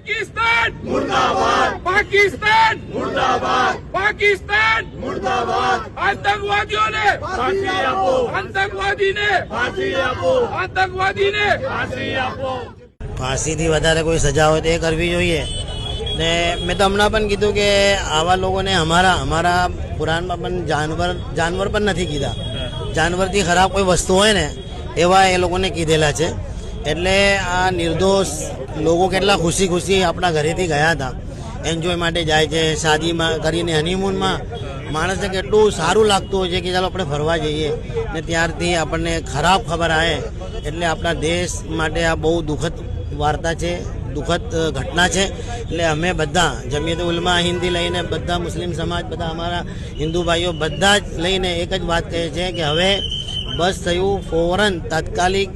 પાકિસ્તાન! મુર્દાબાદ! પાકિસ્તાન! મુર્દાબાદ! પાકિસ્તાન! મુર્દાબાદ! આતંકવાદીઓને! ફાંસી આપો! આતંકવાદીને! ફાંસી આપો! આતંકવાદીને! ફાંસી આપો! ફાંસીથી વધારે કોઈ સજા હોય તો એ કરવી જોઈએ. ને મેં તો હમણાં પણ કીધું કે આવા લોકોને અમારા અમારા પુરાણમાં પણ જાનવર જાનવર પણ નથી કીધા. જાનવરથી ખરાબ કોઈ વસ્તુ હોય ને એવા એ લોકોને કીધેલા છે. એટલે આ નિર્દોષ લોકો કેટલા ખુશી ખુશી આપણા ઘરેથી ગયા હતા. એન્જોય માટે જાય છે, શાદીમાં કરીને હનીમૂનમાં માણસને કેટલું સારું લાગતું હોય છે કે ચાલો આપણે ફરવા જઈએ. ને ત્યારથી આપણને ખરાબ ખબર આવે. એટલે આપણા દેશ માટે આ બહુ દુઃખદ વાર્તા છે, દુઃખદ ઘટના છે. એટલે અમે બધા, જમીયત ઉલમા હિન્દી લઈને બધા મુસ્લિમ સમાજ, બધા અમારા હિન્દુ ભાઈઓ બધા જ લઈને એક જ વાત કહે છે કે હવે બસ થયું ફોરન તાત્કાલિક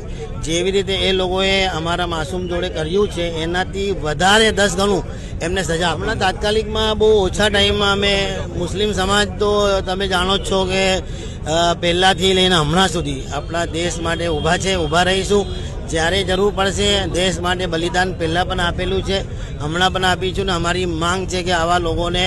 જેવી રીતે એ લોકોએ અમારા માસૂમ જોડે કર્યું છે, એનાથી વધારે દસ ગણું એમને સજા. હમણાં તાત્કાલિકમાં બહુ ઓછા ટાઈમમાં અમે મુસ્લિમ સમાજ તો તમે જાણો જ છો કે પહેલાંથી લઈને હમણાં સુધી આપણા દેશ માટે ઊભા છે, ઊભા રહીશું. જ્યારે જરૂર પડશે દેશ માટે બલિદાન પહેલાં પણ આપેલું છે, હમણાં પણ આપીશું ને અમારી માંગ છે કે આવા લોકોને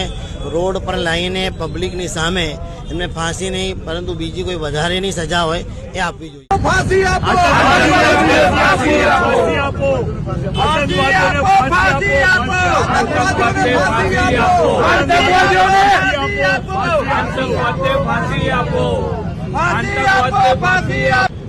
રોડ પર લાવીને પબ્લિકની સામે એમને ફાંસી નહીં પરંતુ બીજી કોઈ વધારેની સજા હોય એ આપવી જોઈએ. ફાંસી આપો! ફાંસી આપો! ફાંસી આપો! ફાંસી આપો! આતંકવાદીઓને ફાંસી આપો! આતંકવાદીઓને ફાંસી આપો આતંકવાદીઓને ફાંસી આપો!